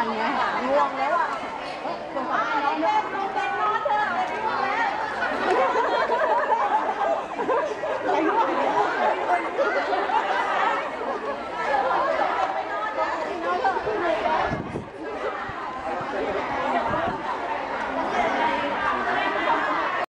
านเนี้ยง่วงแล้วอะ